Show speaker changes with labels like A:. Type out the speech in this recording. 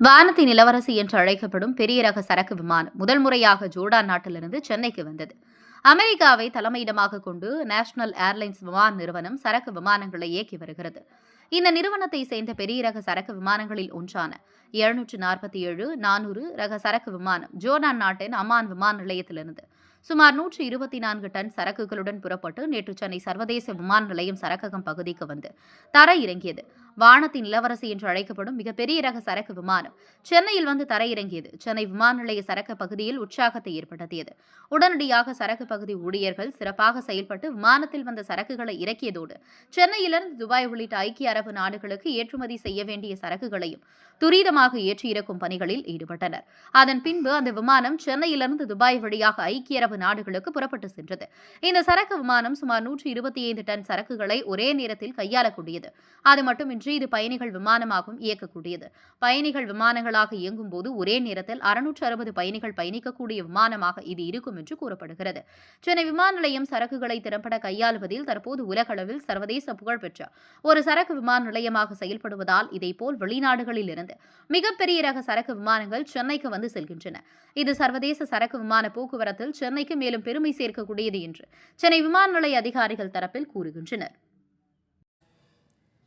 A: வானத்தின் இளவரசி என்று அழைக்கப்படும் பெரிய ரக சரக்கு விமானம் முதல் முறையாக ஜோர்டான் நாட்டிலிருந்து சென்னைக்கு வந்தது. அமெரிக்காவை தலைமையிடமாக கொண்டு நேஷனல் ஏர்லைன்ஸ் விமான நிறுவனம் சரக்கு விமானங்களை இயக்கி வருகிறது. இந்த நிறுவனத்தை சேர்ந்த பெரிய ரக சரக்கு விமானங்களில் ஒன்றான எழுநூற்று நாற்பத்தி ஏழு நானூறு ரக சரக்கு விமானம் ஜோர்டான் நாட்டின் அமான் விமான நிலையத்திலிருந்து சுமார் நூற்று இருபத்தி நான்கு டன் சரக்குகளுடன் புறப்பட்டு நேற்று சென்னை சர்வதேச விமான நிலையம் சரக்ககம் பகுதிக்கு வந்து தர இறங்கியது வானத்தின் இளவரசி என்று அழைக்கப்படும் மிகப்பெரிய ரக சரக்கு விமானம் சென்னையில் வந்து தரையிறங்கியது. சென்னை விமான நிலைய சரக்கு பகுதியில் உற்சாகத்தை ஏற்படுத்தியது. உடனடியாக சரக்கு பகுதி ஊழியர்கள் சிறப்பாக செயல்பட்டு விமானத்தில் வந்த சரக்குகளை இறக்கியதோடு சென்னையிலிருந்து துபாய் உள்ளிட்ட ஐக்கிய அரபு நாடுகளுக்கு ஏற்றுமதி செய்ய வேண்டிய சரக்குகளையும் துரிதமாக ஏற்றி பணிகளில் ஈடுபட்டனர். அதன் பின்பு அந்த விமானம் சென்னையிலிருந்து துபாய் வழியாக ஐக்கிய அரபு நாடுகளுக்கு புறப்பட்டு சென்றது. இந்த சரக்கு விமானம் சுமார் நூற்றி இருபத்தி ஐந்து டன் சரக்குகளை ஒரே நேரத்தில் கையாளக்கூடியது. அது மட்டுமின்றி இது பயணிகள் விமானமாகவும் இயக்கக்கூடியது. பயணிகள் விமானங்களாக இயங்கும் போது ஒரே நேரத்தில் அறுநூற்று அறுபது பயணிகள் பயணிக்கக்கூடிய விமானமாக இது இருக்கும் என்று கூறப்படுகிறது. சென்னை விமான நிலையம் சரக்குகளை திறம்பட கையாளுவதில் தற்போது உலகளவில் சர்வதேச புகழ்பெற்ற ஒரு சரக்கு விமான நிலையமாக செயல்படுவதால் இதேபோல் வெளிநாடுகளில் இருந்து மிகப்பெரிய ரக சரக்கு விமானங்கள் சென்னைக்கு வந்து செல்கின்றன. இது சர்வதேச சரக்கு விமான போக்குவரத்தில் சென்னைக்கு மேலும் பெருமை சேர்க்கக்கூடியது என்று சென்னை விமான நிலைய அதிகாரிகள் தரப்பில் கூறுகின்றனர்.